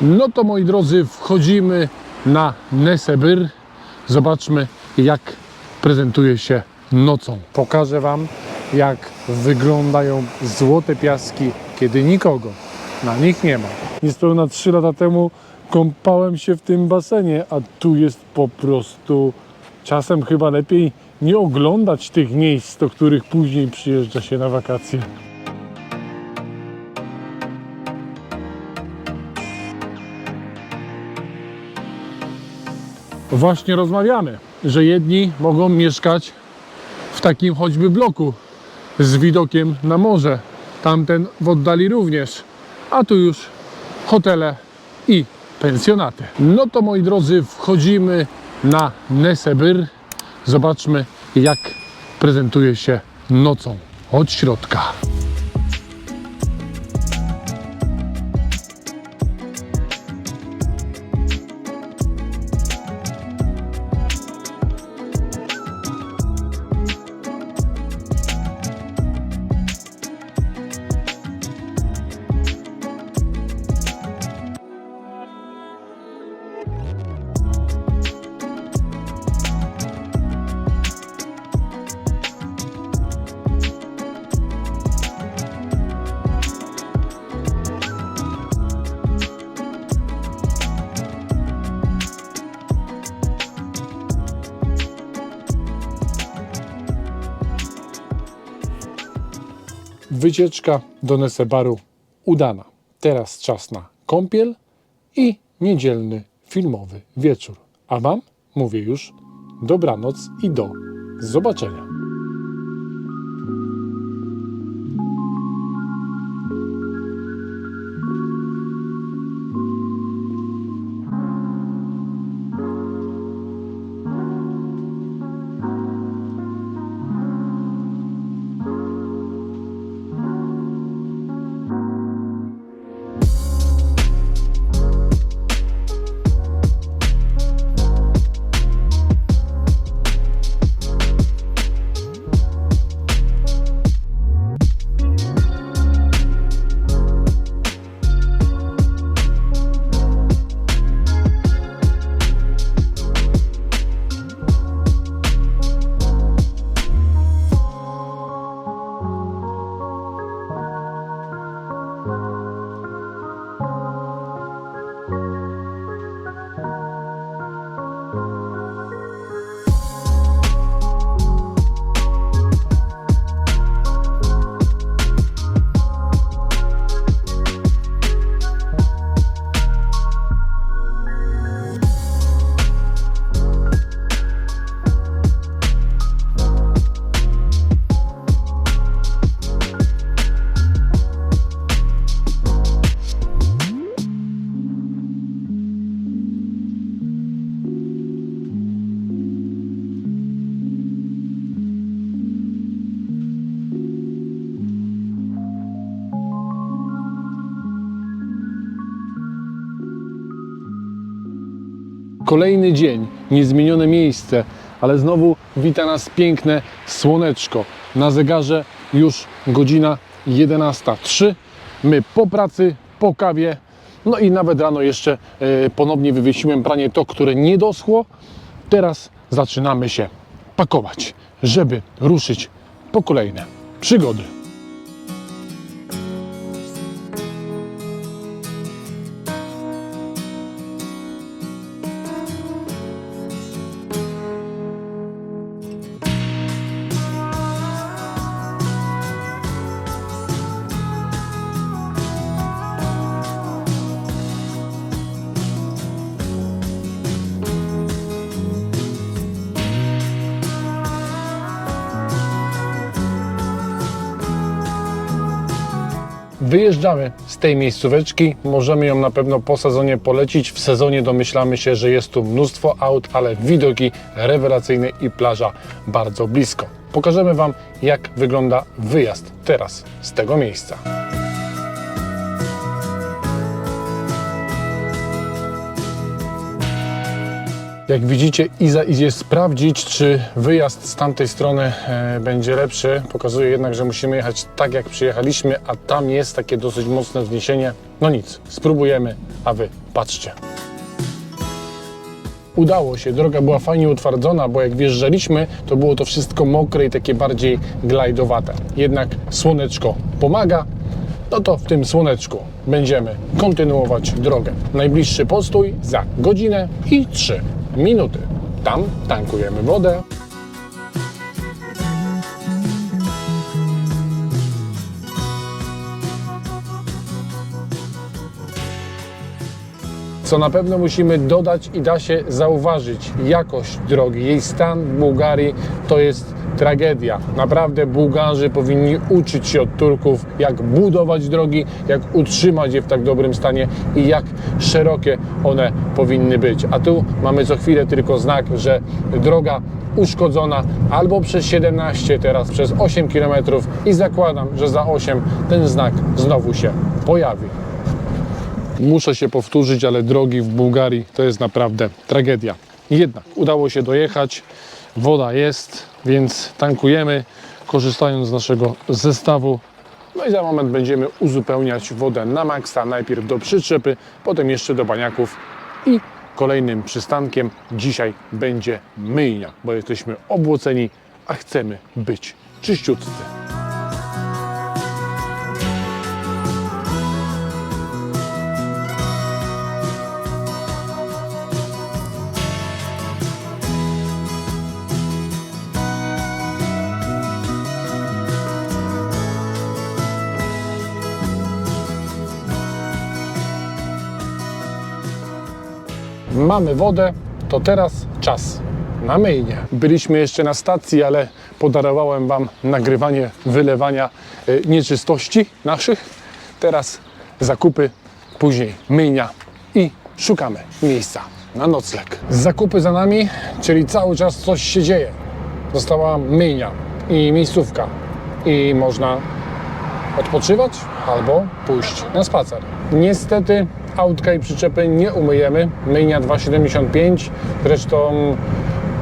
No to moi drodzy, wchodzimy na Nesebyr. Zobaczmy, jak prezentuje się nocą. Pokażę Wam, jak wyglądają złote piaski, kiedy nikogo na nich nie ma. Niespełna 3 lata temu kąpałem się w tym basenie, a tu jest po prostu czasem chyba lepiej nie oglądać tych miejsc, do których później przyjeżdża się na wakacje. Właśnie rozmawiamy, że jedni mogą mieszkać w takim choćby bloku z widokiem na morze. Tamten w oddali również, a tu już hotele i pensjonaty. No to moi drodzy, wchodzimy na Nesebyr. Zobaczmy, jak prezentuje się nocą od środka. Wycieczka do Nesebaru udana. Teraz czas na kąpiel i niedzielny filmowy wieczór. A Wam mówię już dobranoc i do zobaczenia. Kolejny dzień, niezmienione miejsce, ale znowu wita nas piękne słoneczko. Na zegarze już godzina 11.03. My po pracy, po kawie, no i nawet rano jeszcze e, ponownie wywiesiłem pranie to, które nie doschło. Teraz zaczynamy się pakować, żeby ruszyć po kolejne przygody. Wyjeżdżamy z tej miejscóweczki. Możemy ją na pewno po sezonie polecić. W sezonie domyślamy się, że jest tu mnóstwo aut, ale widoki rewelacyjne i plaża bardzo blisko. Pokażemy Wam, jak wygląda wyjazd teraz z tego miejsca. Jak widzicie, Iza idzie sprawdzić, czy wyjazd z tamtej strony e, będzie lepszy. Pokazuje jednak, że musimy jechać tak, jak przyjechaliśmy, a tam jest takie dosyć mocne wzniesienie. No nic, spróbujemy, a wy patrzcie. Udało się, droga była fajnie utwardzona, bo jak wjeżdżaliśmy, to było to wszystko mokre i takie bardziej glajdowate. Jednak słoneczko pomaga, no to w tym słoneczku będziemy kontynuować drogę. Najbliższy postój za godzinę i 3 minuty. Tam tankujemy wodę. Co na pewno musimy dodać i da się zauważyć, jakość drogi, jej stan w Bułgarii to jest tragedia. Naprawdę Bułgarzy powinni uczyć się od Turków, jak budować drogi, jak utrzymać je w tak dobrym stanie i jak szerokie one powinny być. A tu mamy co chwilę tylko znak, że droga uszkodzona albo przez 17, teraz przez 8 km i zakładam, że za 8 ten znak znowu się pojawi. Muszę się powtórzyć, ale drogi w Bułgarii to jest naprawdę tragedia. Jednak udało się dojechać, woda jest, więc tankujemy, korzystając z naszego zestawu. No i za moment będziemy uzupełniać wodę na maksa, najpierw do przyczepy, potem jeszcze do baniaków i kolejnym przystankiem dzisiaj będzie myjnia, bo jesteśmy obłoceni, a chcemy być czyściutcy. Mamy wodę, to teraz czas na myjnię. Byliśmy jeszcze na stacji, ale podarowałem Wam nagrywanie wylewania y, nieczystości naszych. Teraz zakupy, później myjnia i szukamy miejsca na nocleg. Zakupy za nami, czyli cały czas coś się dzieje. Została myjnia i miejscówka i można odpoczywać albo pójść na spacer. Niestety autka i przyczepy nie umyjemy. Myjnia 2,75. Zresztą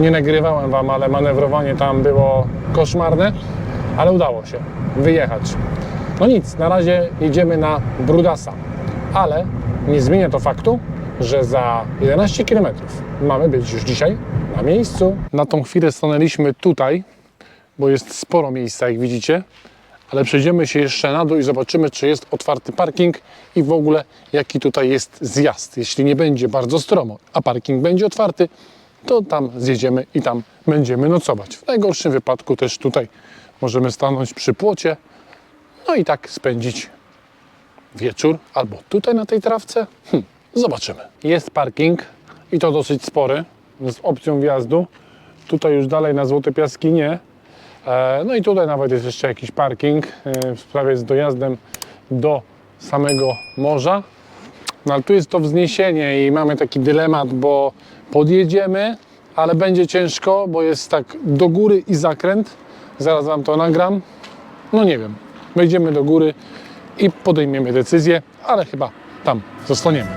nie nagrywałem Wam, ale manewrowanie tam było koszmarne, ale udało się wyjechać. No nic, na razie jedziemy na Brudasa, ale nie zmienia to faktu, że za 11 km mamy być już dzisiaj na miejscu. Na tą chwilę stanęliśmy tutaj, bo jest sporo miejsca, jak widzicie ale przejdziemy się jeszcze na dół i zobaczymy, czy jest otwarty parking i w ogóle jaki tutaj jest zjazd. Jeśli nie będzie bardzo stromo, a parking będzie otwarty, to tam zjedziemy i tam będziemy nocować. W najgorszym wypadku też tutaj możemy stanąć przy płocie, no i tak spędzić wieczór albo tutaj na tej trawce. Hm, zobaczymy. Jest parking i to dosyć spory, z opcją wjazdu. Tutaj już dalej na Złote Piaski nie, No i tutaj nawet jest jeszcze jakiś parking e, w sprawie z dojazdem do samego morza. No ale tu jest to wzniesienie i mamy taki dylemat, bo podjedziemy, ale będzie ciężko, bo jest tak do góry i zakręt. Zaraz Wam to nagram. No nie wiem. Wejdziemy do góry i podejmiemy decyzję, ale chyba tam zostaniemy.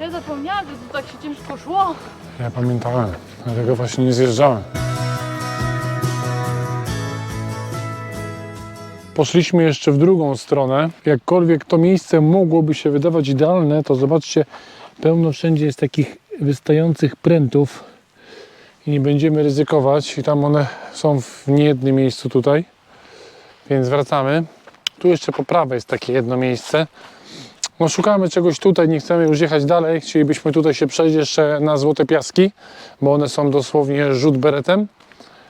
Ja zapomniałam, że to tak się ciężko szło. Ja pamiętałem, dlatego właśnie nie zjeżdżałem. Poszliśmy jeszcze w drugą stronę. Jakkolwiek to miejsce mogłoby się wydawać idealne, to zobaczcie, pełno wszędzie jest takich wystających prętów i nie będziemy ryzykować. I tam one są w niejednym miejscu tutaj, więc wracamy. Tu jeszcze po prawej jest takie jedno miejsce. No szukamy czegoś tutaj, nie chcemy już jechać dalej. Chcielibyśmy tutaj się przejść jeszcze na Złote Piaski, bo one są dosłownie rzut beretem.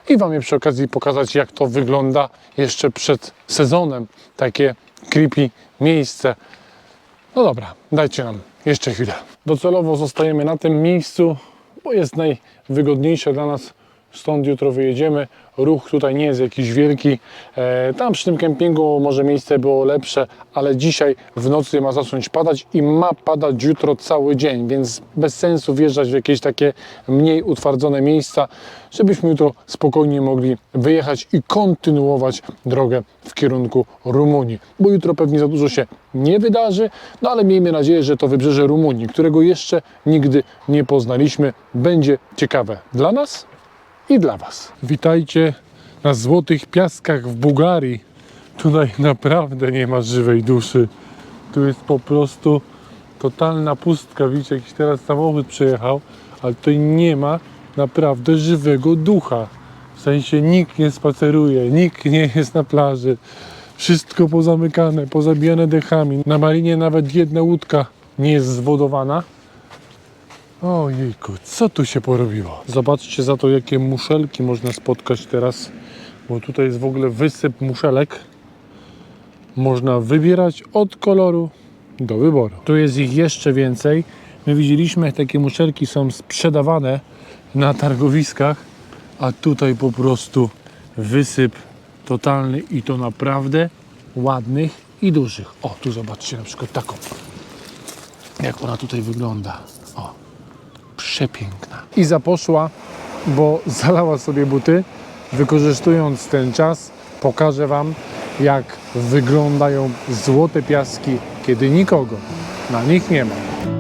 I Wam je przy okazji pokazać, jak to wygląda jeszcze przed sezonem. Takie creepy miejsce. No dobra, dajcie nam jeszcze chwilę. Docelowo zostajemy na tym miejscu, bo jest najwygodniejsze dla nas stąd jutro wyjedziemy. Ruch tutaj nie jest jakiś wielki. E, tam przy tym kempingu może miejsce było lepsze, ale dzisiaj w nocy ma zacząć padać i ma padać jutro cały dzień, więc bez sensu wjeżdżać w jakieś takie mniej utwardzone miejsca, żebyśmy jutro spokojnie mogli wyjechać i kontynuować drogę w kierunku Rumunii, bo jutro pewnie za dużo się nie wydarzy, no ale miejmy nadzieję, że to wybrzeże Rumunii, którego jeszcze nigdy nie poznaliśmy, będzie ciekawe dla nas i dla Was. Witajcie na złotych piaskach w Bułgarii. Tutaj naprawdę nie ma żywej duszy. Tu jest po prostu totalna pustka. Widzicie, jakiś teraz samochód przejechał, ale tutaj nie ma naprawdę żywego ducha. W sensie nikt nie spaceruje, nikt nie jest na plaży. Wszystko pozamykane, pozabijane dechami. Na marinie nawet jedna łódka nie jest zwodowana. Ojejku, co tu się porobiło? Zobaczcie za to, jakie muszelki można spotkać teraz, bo tutaj jest w ogóle wysyp muszelek. Można wybierać od koloru do wyboru. Tu jest ich jeszcze więcej. My widzieliśmy, jak takie muszelki są sprzedawane na targowiskach, a tutaj po prostu wysyp totalny i to naprawdę ładnych i dużych. O, tu zobaczcie na przykład taką. Jak ona tutaj wygląda. Przepiękna. Iza poszła, bo zalała sobie buty. Wykorzystując ten czas, pokażę Wam, jak wyglądają złote piaski, kiedy nikogo na nich nie ma.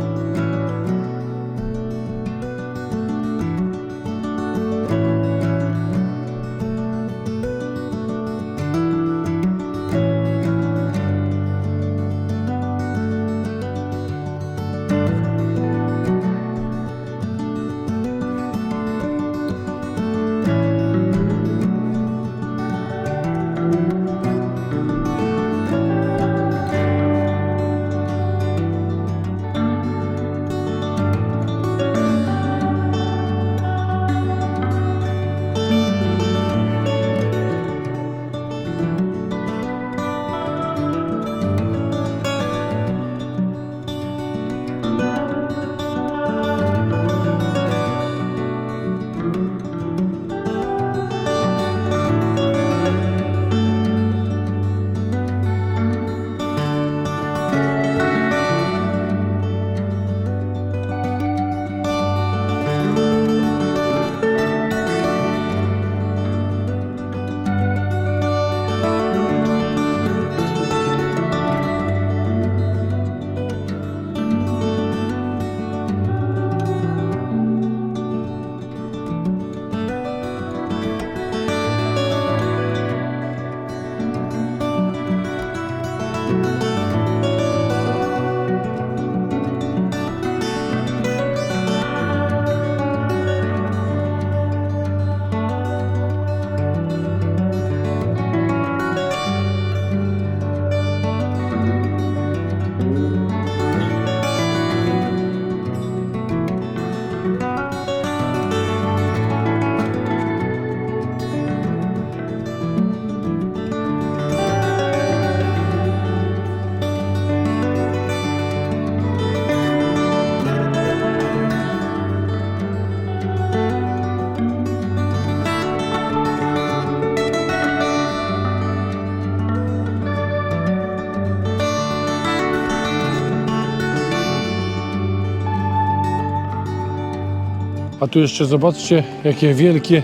A tu jeszcze zobaczcie, jakie wielkie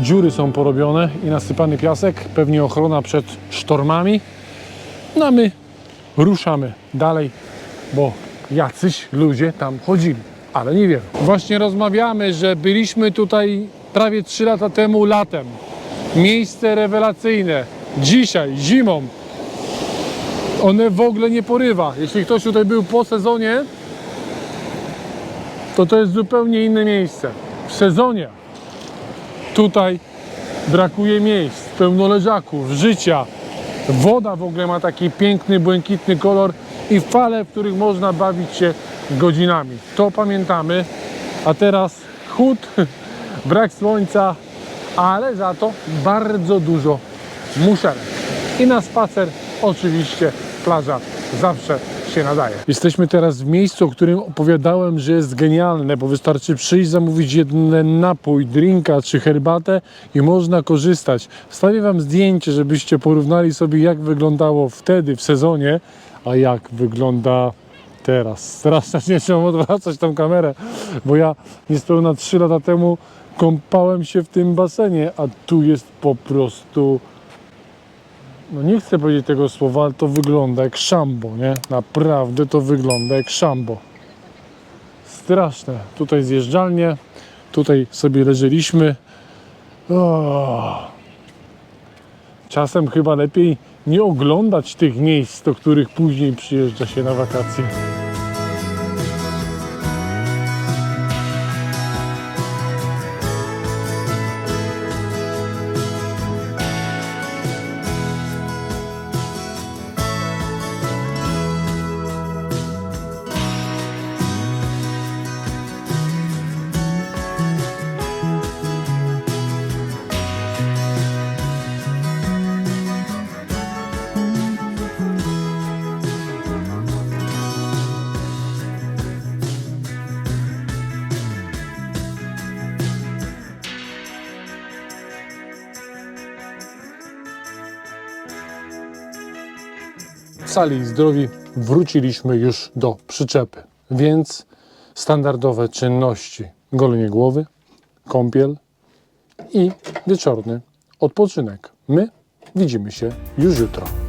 dziury są porobione i nasypany piasek. Pewnie ochrona przed sztormami. No a my ruszamy dalej, bo jacyś ludzie tam chodzili, ale nie wiem. Właśnie rozmawiamy, że byliśmy tutaj prawie 3 lata temu latem. Miejsce rewelacyjne. Dzisiaj, zimą. One w ogóle nie porywa. Jeśli ktoś tutaj był po sezonie, to to jest zupełnie inne miejsce. W sezonie tutaj brakuje miejsc, pełno leżaków, życia. Woda w ogóle ma taki piękny, błękitny kolor i fale, w których można bawić się godzinami. To pamiętamy. A teraz chłód, brak słońca, ale za to bardzo dużo muszelek. I na spacer oczywiście plaża zawsze się nadaje. Jesteśmy teraz w miejscu, o którym opowiadałem, że jest genialne, bo wystarczy przyjść, zamówić jeden napój, drinka czy herbatę i można korzystać. Wstawię Wam zdjęcie, żebyście porównali sobie, jak wyglądało wtedy w sezonie, a jak wygląda teraz. Nie trzeba odwracać tą kamerę, bo ja niespełna 3 lata temu kąpałem się w tym basenie, a tu jest po prostu no nie chcę powiedzieć tego słowa, ale to wygląda jak szambo, nie? Naprawdę to wygląda jak szambo. Straszne. Tutaj zjeżdżalnie, tutaj sobie leżeliśmy. O. Czasem chyba lepiej nie oglądać tych miejsc, do których później przyjeżdża się na wakacje. Cali i zdrowi wróciliśmy już do przyczepy, więc standardowe czynności golenie głowy, kąpiel i wieczorny odpoczynek. My widzimy się już jutro.